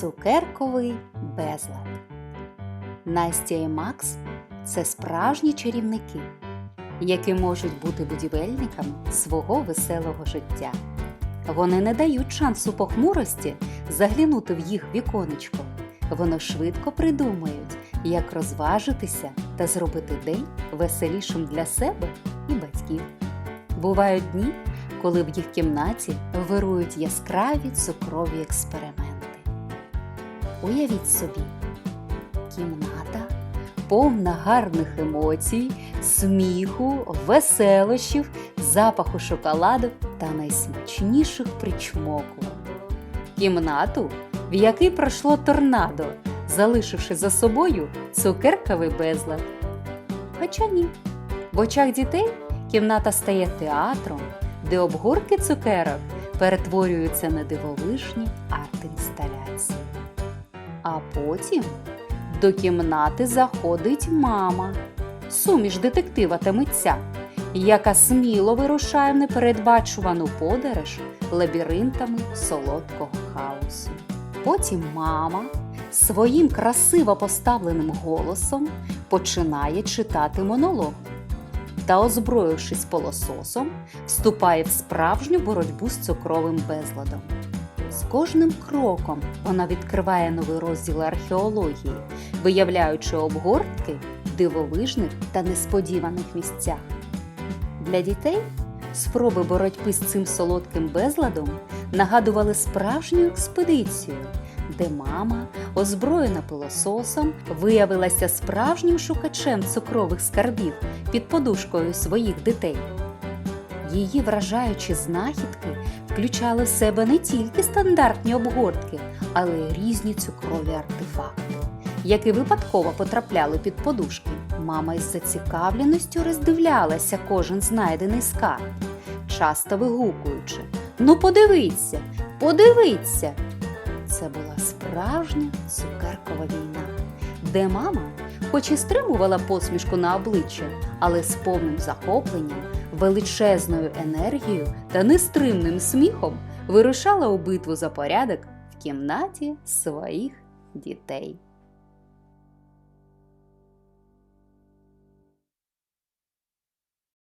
Цукерковий безлад. Настя і Макс це справжні чарівники, які можуть бути будівельниками свого веселого життя. Вони не дають шансу похмурості заглянути в їх віконечко. Вони швидко придумають, як розважитися та зробити день веселішим для себе і батьків. Бувають дні, коли в їх кімнаті вирують яскраві цукрові експерименти. Уявіть собі, кімната повна гарних емоцій, сміху, веселощів, запаху шоколаду та найсмачніших причмокувань. Кімнату, в якій пройшло торнадо, залишивши за собою цукерковий безлад. Хоча ні, в очах дітей кімната стає театром, де обгорки цукерок перетворюються на дивовижні арт-інсталяції. Потім до кімнати заходить мама, суміш детектива та митця, яка сміло вирушає в непередбачувану подорож лабіринтами солодкого хаосу. Потім мама своїм красиво поставленим голосом починає читати монолог та, озброївшись полососом, вступає в справжню боротьбу з цукровим безладом. З кожним кроком вона відкриває новий розділ археології, виявляючи обгортки дивовижних та несподіваних місцях. Для дітей спроби боротьби з цим солодким безладом нагадували справжню експедицію, де мама, озброєна пилососом, виявилася справжнім шукачем цукрових скарбів під подушкою своїх дітей. Її вражаючі знахідки включали в себе не тільки стандартні обгортки, але й різні цукрові артефакти, які випадково потрапляли під подушки. Мама із зацікавленістю роздивлялася кожен знайдений скарб, часто вигукуючи: Ну, подивіться, подивіться! Це була справжня цукеркова війна, де мама, хоч і стримувала посмішку на обличчя, але з повним захопленням, величезною енергією та нестримним сміхом вирушала у битву за порядок в кімнаті своїх дітей.